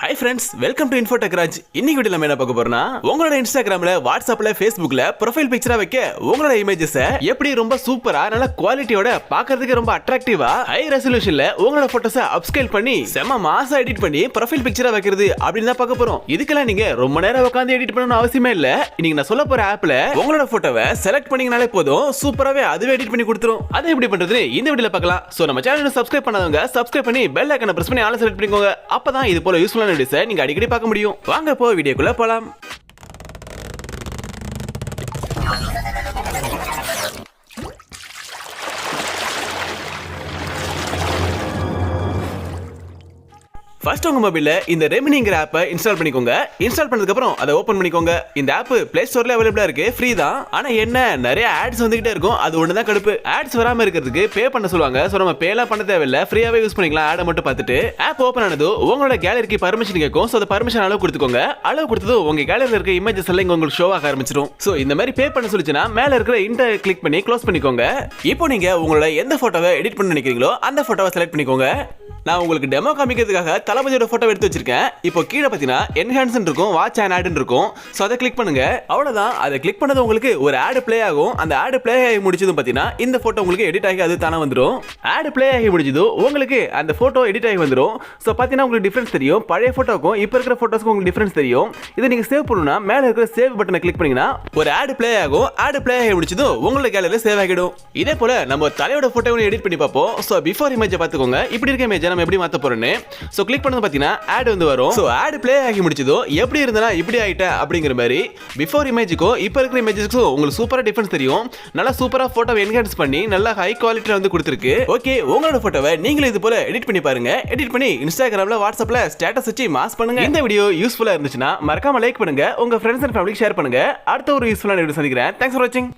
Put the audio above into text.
Hi friends welcome to infotech Raj இன்னைக்கு video நம்ம என்ன பார்க்க போறோம்னா உங்களோட இன்ஸ்டாகிராம்ல வாட்ஸ்அப்ல ஃபேஸ்புக்ல ப்ரொஃபைல் பிக்சரா வைக்க உங்களோட இமேஜஸ் எப்படி ரொம்ப சூப்பரா நல்ல குவாலிட்டியோட பாக்குறதுக்கு ரொம்ப அட்ராக்டிவா ஹை ரெசல்யூஷன்ல உங்களோட போட்டோஸ அப்ஸ்கேல் பண்ணி செம மாசா எடிட் பண்ணி ப்ரொஃபைல் பிக்சரா வைக்கிறது அப்படின்னு தான் பார்க்க போறோம். இதுக்கெல்லாம் நீங்க ரொம்ப நேரம் உட்காந்து எடிட் பண்ணணும் அவசியமே இல்ல. நீங்க நான் சொல்ல போற ஆப்ல உங்களோட போட்டோவை செலக்ட் பண்ணீங்கனாலே போதும் சூப்பராவே அதுவே எடிட் பண்ணி கொடுத்துரும். அதை எப்படி பண்றது இந்த வீடியோல பார்க்கலாம். சோ நம்ம சேனலை சப்ஸ்கிரைப் பண்ணாதவங்க சப்ஸ்கிரைப் பண்ணி பெல் ஐக்கனை பிரஸ் பண்ணி ஆள செலக்ட் பண்ணிக்கோங்க. அப்பதான் இது போல யூஸ்ஃபுல்லான வீடியோஸை நீங்க அடிக்கடி பார்க்க முடியும். வாங்க போ வீடியோக்குள்ள போலாம். ஃபர்ஸ்ட் உங்க மொபைல்ல இந்த ரெமினிங்கிற ஆப்பை இன்ஸ்டால் பண்ணிக்கோங்க. இன்ஸ்டால் பண்ணதுக்கு அப்புறம் அதை ஓபன் பண்ணிக்கோங்க. இந்த ஆப் பிளே ஸ்டோர்ல அவைலபிளா இருக்கு. ஃப்ரீ தான். ஆனா என்ன? நிறைய ஆட்ஸ் வந்துகிட்டே இருக்கும். அது ஒன்று தான் கடுப்பு. ஆட்ஸ் வராம இருக்கிறதுக்கு பே பண்ண சொல்லுவாங்க. ஸோ நம்ம பேலாம் பண்ண தேவையில்ல. ஃப்ரீயாவே யூஸ் பண்ணிக்கலாம். ஆடை மட்டும் பார்த்துட்டு. ஆப் ஓப்பன் ஆனதும் உங்களோட கேலரிக்கு பர்மிஷன் கேட்கும். ஸோ அந்த பர்மிஷன் அளவு கொடுத்துக்கோங்க. அளவு கொடுத்ததும் உங்க கேலரியில் இருக்க இமேஜஸ் எல்லாம் உங்களுக்கு ஷோ ஆக ஆரம்பிச்சிடும் ஸோ இந்த மாதிரி பே பண்ண சொல்லிச்சுன்னா மேல இருக்கிற இன்டர் கிளிக் பண்ணி க்ளோஸ் பண்ணிக்கோங்க. இப்போ நீங்க உங்களோட எந்த போட்டோவை எடிட் பண்ண நினைக்கிறீங்களோ அந்த போட்டோவை செலக்ட் பண்ணிக்கோங்க. நான் உங்களுக்கு டெமோ காமிக்கிறதுக்காக தளபதியோட போட்டோ எடுத்து வச்சிருக்கேன். இப்போ கீழே பார்த்தீங்கன்னா என்ஹான்ஸ் இருக்கும் வாட்ச் அண்ட் ஆடுன்னு இருக்கும். ஸோ அதை கிளிக் பண்ணுங்க. அவ்வளோதான் அதை கிளிக் பண்ணது உங்களுக்கு ஒரு ஆடு ப்ளே ஆகும். அந்த ஆடு ப்ளே ஆகி முடிச்சதும் பார்த்தீங்கன்னா இந்த போட்டோ உங்களுக்கு எடிட் ஆகி அது தானே வந்துடும் ஆடு ப்ளே ஆகி முடிச்சதும் உங்களுக்கு அந்த போட்டோ எடிட் ஆகி வந்துடும் ஸோ பார்த்தீங்கன்னா உங்களுக்கு டிஃபரன்ஸ் தெரியும். பழைய போட்டோக்கும் இப்போ இருக்கிற போட்டோஸ்க்கும் உங்களுக்கு டிஃபரன்ஸ் தெரியும். இதை நீங்கள் சேவ் பண்ணணும்னா மேலே இருக்கிற சேவ் பட்டனை கிளிக் பண்ணீங்கன்னா ஒரு ஆடு ப்ளே ஆகும். ஆடு ப்ளே ஆகி முடிச்சதும் உங்களோட கேலரியில் சேவ் ஆகிடும். இதே போல நம்ம தலையோட போட்டோவை எடிட் பண்ணி பார்ப்போம். ஸோ பிஃபோர் இமேஜை பார்த்துக்கோங்க. இப்படி இருக்க இமேஜை நம்ம எப்படி மாற்ற போறோம்னு? ஸோ கிளிக் பண்ணது பார்த்தீங்கன்னா ஆட் வந்து வரும். ஸோ ஆட் ப்ளே ஆகி முடிச்சதோ எப்படி இருந்தனா இப்படி ஆயிட்டேன் அப்படிங்கிற மாதிரி பிஃபோர் இமேஜுக்கும் இப்போ இருக்கிற இமேஜஸ்க்கும் உங்களுக்கு சூப்பராக டிஃபரன்ஸ் தெரியும். நல்லா சூப்பராக ஃபோட்டோ என்ஹான்ஸ் பண்ணி நல்லா ஹை குவாலிட்டியில் வந்து கொடுத்துருக்கு. ஓகே உங்களோட ஃபோட்டோவை நீங்களும் இது போல எடிட் பண்ணி பாருங்க. எடிட் பண்ணி இன்ஸ்டாகிராமில் வாட்ஸ்அப்பில் ஸ்டேட்டஸ் வச்சு மாஸ் பண்ணுங்க. இந்த வீடியோ யூஸ்ஃபுல்லாக இருந்துச்சுன்னா மறக்காம லைக் பண்ணுங்க. உங்க ஃப்ரெண்ட்ஸ் அண்ட் ஃபேமிலிக்கு ஷேர் பண்ணுங்க. அடுத்த ஒரு யூஸ்ஃபுல்லான வீடியோ சந்திக்கிறேன். தேங்க்ஸ் ஃபார் வாட்சிங்